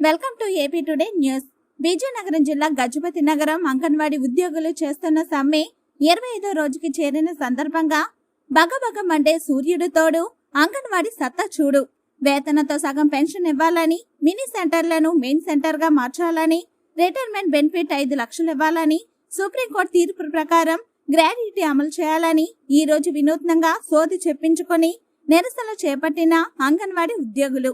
Welcome to AP today news Vizianagaram జిల్లా గజపతి నగరం అంగన్వాడీ ఉద్యోగులు చేస్తున్న సమ్మె ఇరవై ఐదో రోజుకి చేరిన సందర్భంగా బగబగ మండే సూర్యుడు తోడు అంగన్వాడీ సత్తా చూడు. వేతనంతో సగం పెన్షన్ ఇవ్వాలని మినీ సెంటర్లను మెయిన్ సెంటర్గా మార్చాలని రిటైర్మెంట్ బెనిఫిట్ ఐదు లక్షలు ఇవ్వాలని సుప్రీంకోర్టు తీర్పు ప్రకారం గ్రాడ్యుటీ అమలు చేయాలని ఈ రోజు వినూత్నంగా సోది చెప్పించుకొని నిరసన చేపట్టిన అంగన్వాడీ ఉద్యోగులు.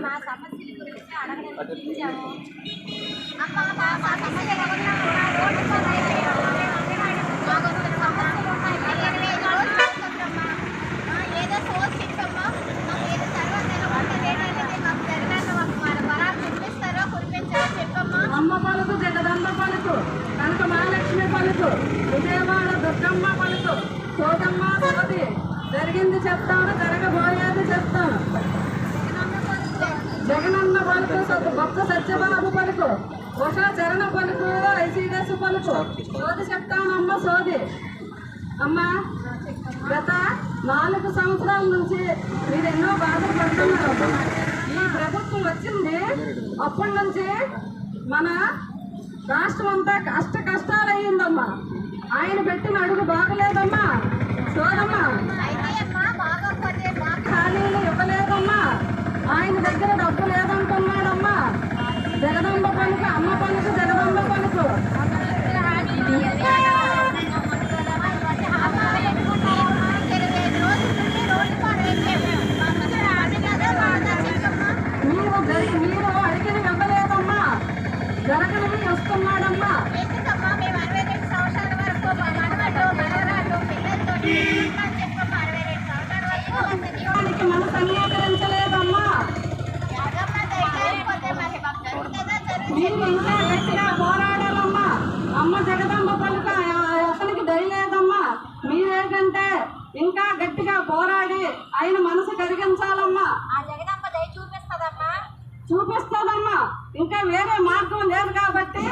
మా సమస్యల గురించి అడగడానికి పిలిచాము. అమ్మ, మా మా సమస్యలు రోడ్డు సమస్యలు అమ్మ పలుకు జగదమ్మ పలుకు కనక మహాలక్ష్మి పలుకు విజయవాడ దుర్గమ్మ పలుకు సోదమ్మ సోది జరిగింది చెప్తాను జరగబోయేది చెప్తాను. జగనన్న పలుకు భక్త సత్యబాబు పలుకు ఉషా చరణ పలుకు ఐసీడస్ పలుకు. సోది చెప్తానమ్మ సోది. అమ్మ గత నాలుగు సంవత్సరాల నుంచి మీరు ఎన్నో బాధలు పడుతున్నారు. ఈ ప్రభుత్వం వచ్చింది అప్పటి నుంచి మన రాష్ట్రం అంతా కష్ట కష్టాలు అయ్యిందమ్మా ఆయన పెట్టిన అడుగు బాగలేదమ్మా. చూడమ్మా అయితే అమ్మా బాగోకపోతే మాకు ఖాళీలు ఇవ్వలేదమ్మా ఆయన దగ్గర డబ్బు లేదంటున్నాడమ్మా జగదంబ పలుకు అమ్మ పలుకు జగదంబ పలుకు మీరు జరిగి మీరు అడిగిన ఇవ్వలేదమ్మా జరగనివి వస్తున్నాడమ్మా మనసు అంగీకరించలేదమ్మా. మీరు ఇంకా గట్టిగా పోరాడాలమ్మా. అమ్మ జగదమ్మ పలుక అతనికి దయలేదమ్మా మీరేంటంటే ఇంకా గట్టిగా పోరాడి ఆయన మనసు కరిగించాలమ్మా. చూపిస్తాదమ్మా. ఇంకా వేరే మార్గం లేదు కాబట్టి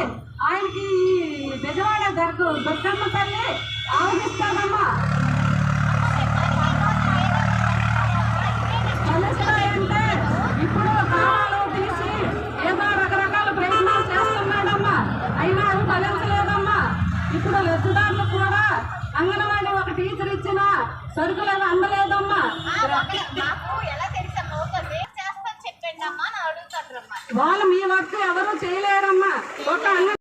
ఆయనకి ఈ బెజవాడ దర్గు దుర్గమ్మ తల్లి ఆవగిస్తాదమ్మా ఫలిస్తాయంటే ఇప్పుడు కాలాలు తీసి ఏదో రకరకాల ప్రయత్నాలు చేస్తున్నాడమ్మా. అయినా అది ఫలించలేదమ్మా. ఇప్పుడు లబ్ధిదారులు కూడా అంగన్వాడీ ఒక టీచర్ ఇచ్చిన సరుకులు అందలేదమ్మా. వాళ్ళు మీ వర్క్ ఎవరు చేయలేరమ్మా. ఒక అన్న